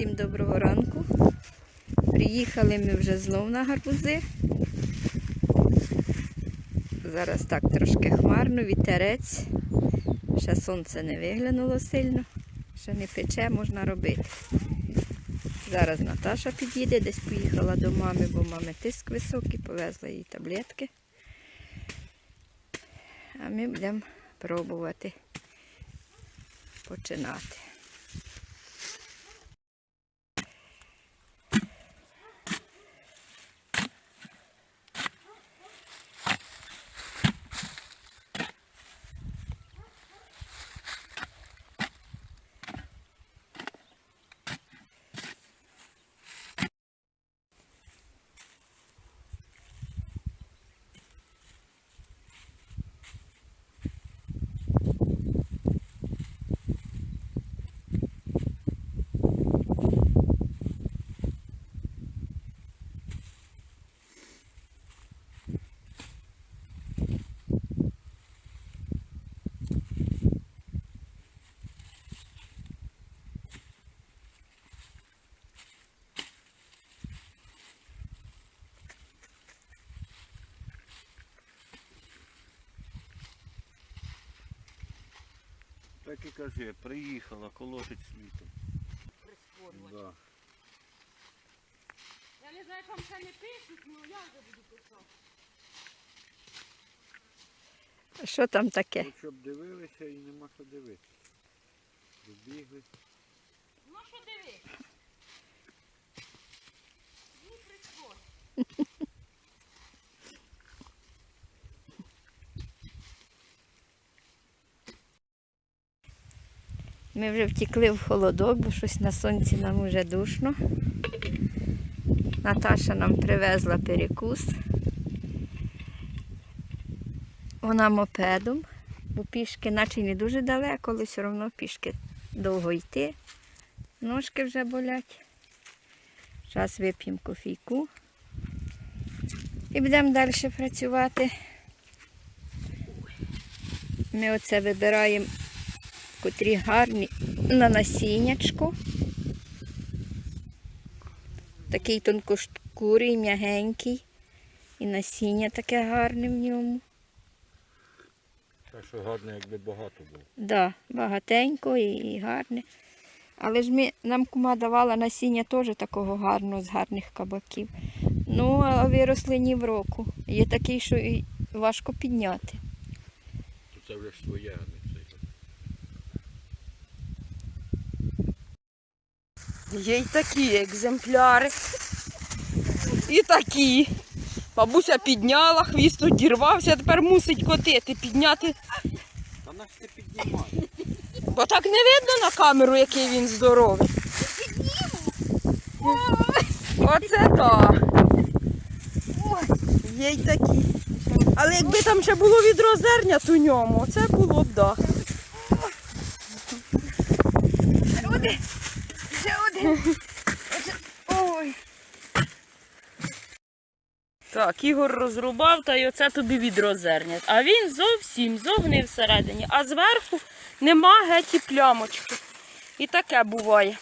Всім доброго ранку. Приїхали ми вже знов на гарбузи. Зараз так трошки хмарно, вітерець. Ще сонце не виглянуло сильно, ще не пече, можна робити. Зараз Наташа під'їде, десь поїхала до мами, бо мами тиск високий, повезла їй таблетки. А ми будемо пробувати починати. Так і кажи, приїхала, колотить світом. Да. Я не знаю, як вам ще не пишуть, але я вже буду писати. Що там таке? От щоб дивилися і нема що дивитися. Добігли. Ну що диви? Ну, прискор. Ми вже втекли в холодок, бо щось на сонці нам вже душно. Наташа нам привезла перекус. Вона мопедом, бо пішки наче не дуже далеко, але все одно пішки довго йти. Ножки вже болять. Зараз вип'ємо кофійку. І будемо далі працювати. Ми оце вибираємо котрі гарні на насіннячку. Такий тонкошкурий, м'ягенький. І насіння таке гарне в ньому. Так що гарно, якби багато було. Да, багатенько і, і гарне. Але ж ми, нам кума давала насіння теж такого гарного, з гарних кабаків. Ну, а виросли ні в року. Є такий, що і важко підняти. То це вже своє, а не це. Є й такі екземпляри. І такі. Бабуся підняла, хвіст одірвався, тепер мусить котити, підняти. Та нас ти піднімає. Бо так не видно на камеру, який він здоровий. Оце так. Є й такі. Але якби там ще було відро зернят у ньому, це було б да. Ой. Так, Ігор розрубав, та й оце тобі відро зернят. А він зовсім зогнив всередині, а зверху нема геть і плямочки. І таке буває.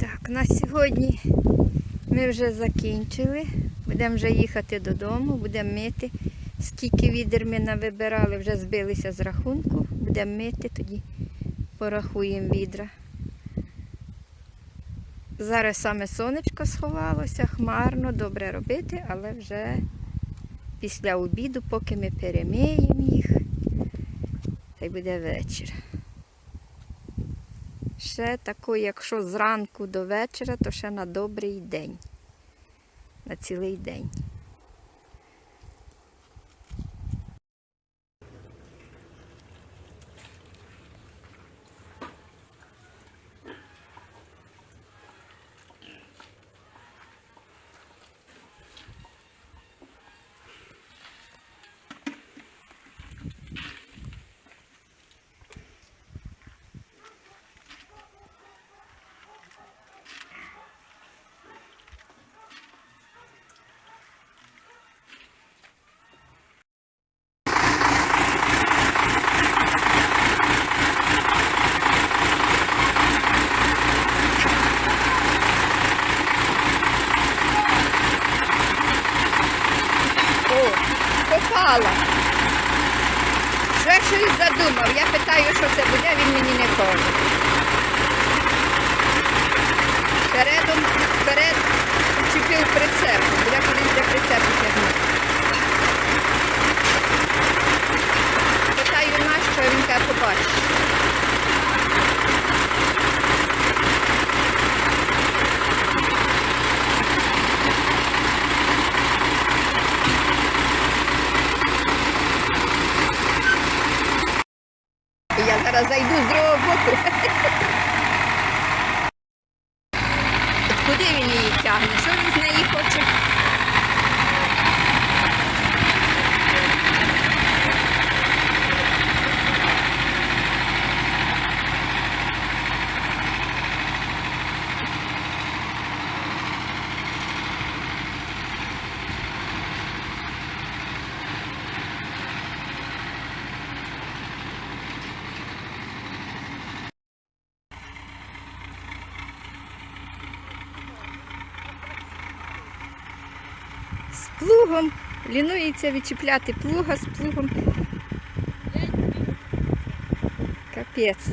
Так, на сьогодні ми вже закінчили. Будемо вже їхати додому, будемо мити. Скільки відер ми навибирали, вже збилися з рахунку. Будемо мити, тоді порахуємо відра. Зараз саме сонечко сховалося, хмарно, добре робити, але вже після обіду, поки ми перемиємо їх, та й буде вечір. Ще тако, якщо зранку до вечора, то ще на добрий день. На цілий день. Попала. Вже щось задумав. Я питаю, що це буде, він мені не каже. Передом, вперед чіпив прицеп. Буде колись для прицепу тягнути. Питаю нащо, він каже, побачиш. І Я зараз зайду з другого боку. От куди він її тягне? Що він з неї хоче? З плугом. Лінується відчіпляти плуга з плугом. Капець.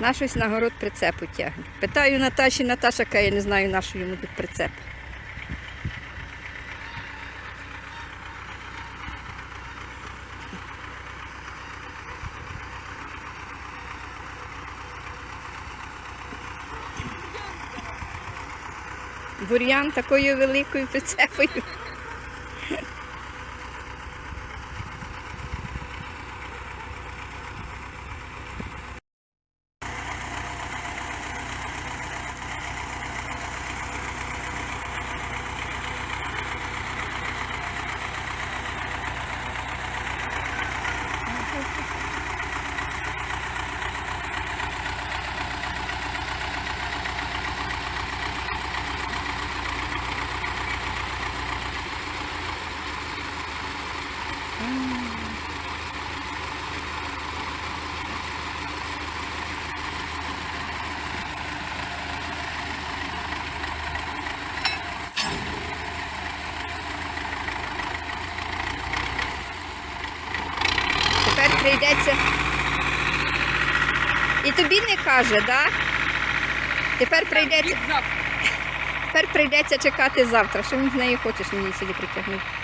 На щось на город прицепу тягне. Питаю Наташі, Наташа каже, я не знаю, на що йому тут прицеп. Бур'ян такою великою прицепою. Тепер прийдеться. І тобі не каже, так? Да? Тепер прийдеться, тепер прийдеться чекати завтра. Що він з нею хочеш мені сюди притягнути?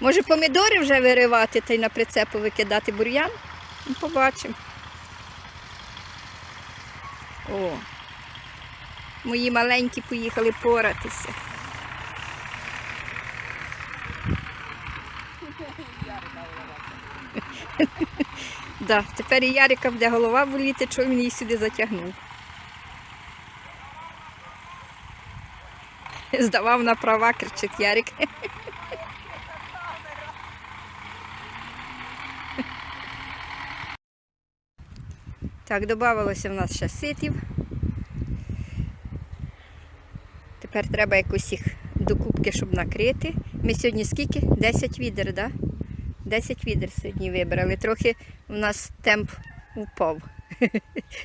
Може помідори вже виривати та й на прицепу викидати бур'ян? Ну, Побачимо. О, мої маленькі поїхали поратися. Да, тепер і Ярика буде голова боліти, що він її сюди затягнув. Здавав на права, кричить Ярик. Так, додавалося в нас ще ситів. Тепер треба якось їх до кубки, щоб накрити. Ми сьогодні скільки? 10 відер, так? Да? 10 відер сьогодні вибрали. Трохи у нас темп упав.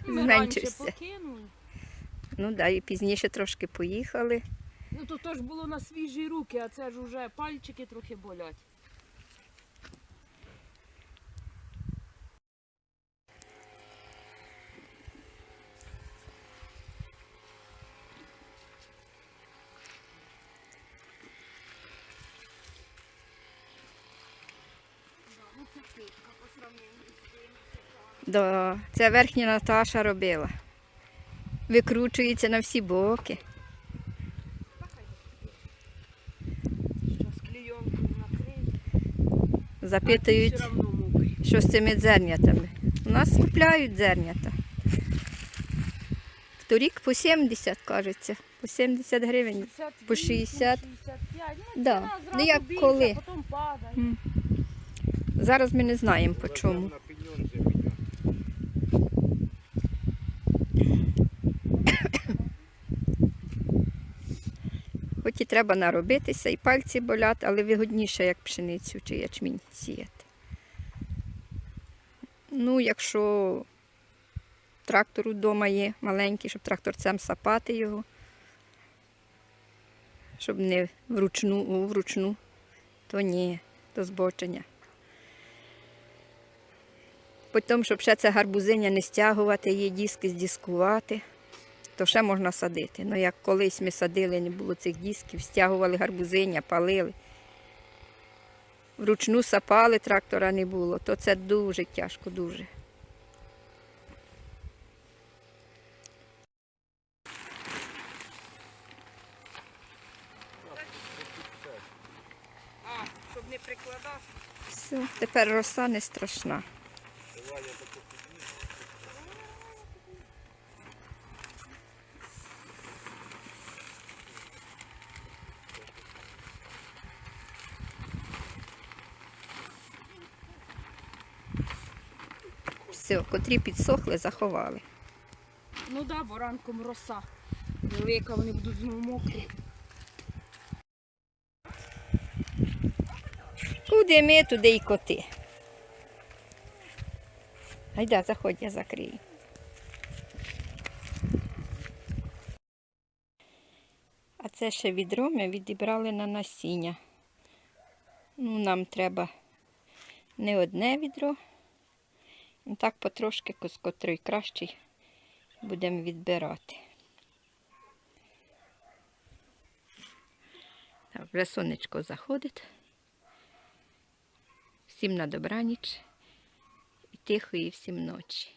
Ми Зменшився. покинули. Ну так, да, і пізніше трошки поїхали. Ну то то ж було на свіжі руки, а це ж уже пальчики трохи болять. Да, це верхня Наташа робила. Викручується на всі боки. Запитують, що з цими дзернятами. У нас купляють дзернята. Вторік по 70, кажеться. По 70 гривень. 58, По 60. 65. Ну, Да. Ну, зразу як коли. потім падає. Зараз ми не знаємо по чому. Хоч і треба наробитися, і пальці болять, але вигодніше, як пшеницю чи ячмінь сіяти. Ну, якщо трактор вдома є маленький, щоб тракторцем сапати його, щоб не вручну, вручну, то ні, то збочення. Потім, щоб ще це гарбузиня не стягувати, її диски здіскувати, то ще можна садити. Ну як колись ми садили, не було цих дисків, стягували гарбузиня, палили. Вручну сапали, трактора не було, то це дуже тяжко, дуже. Все, тепер роса не страшна. Все, котрі підсохли, заховали. Ну так, да, бо ранком роса. Велика, вони будуть знову мокрі. Куди ми, туди й коти. Гайда, заходь, я закрию. А це ще відро ми відібрали на насіння. Ну, нам треба не одне відро. Так потрошки, котрий кращий, будемо відбирати. Так, вже сонечко заходить. Всім на добраніч і тихої всім ночі.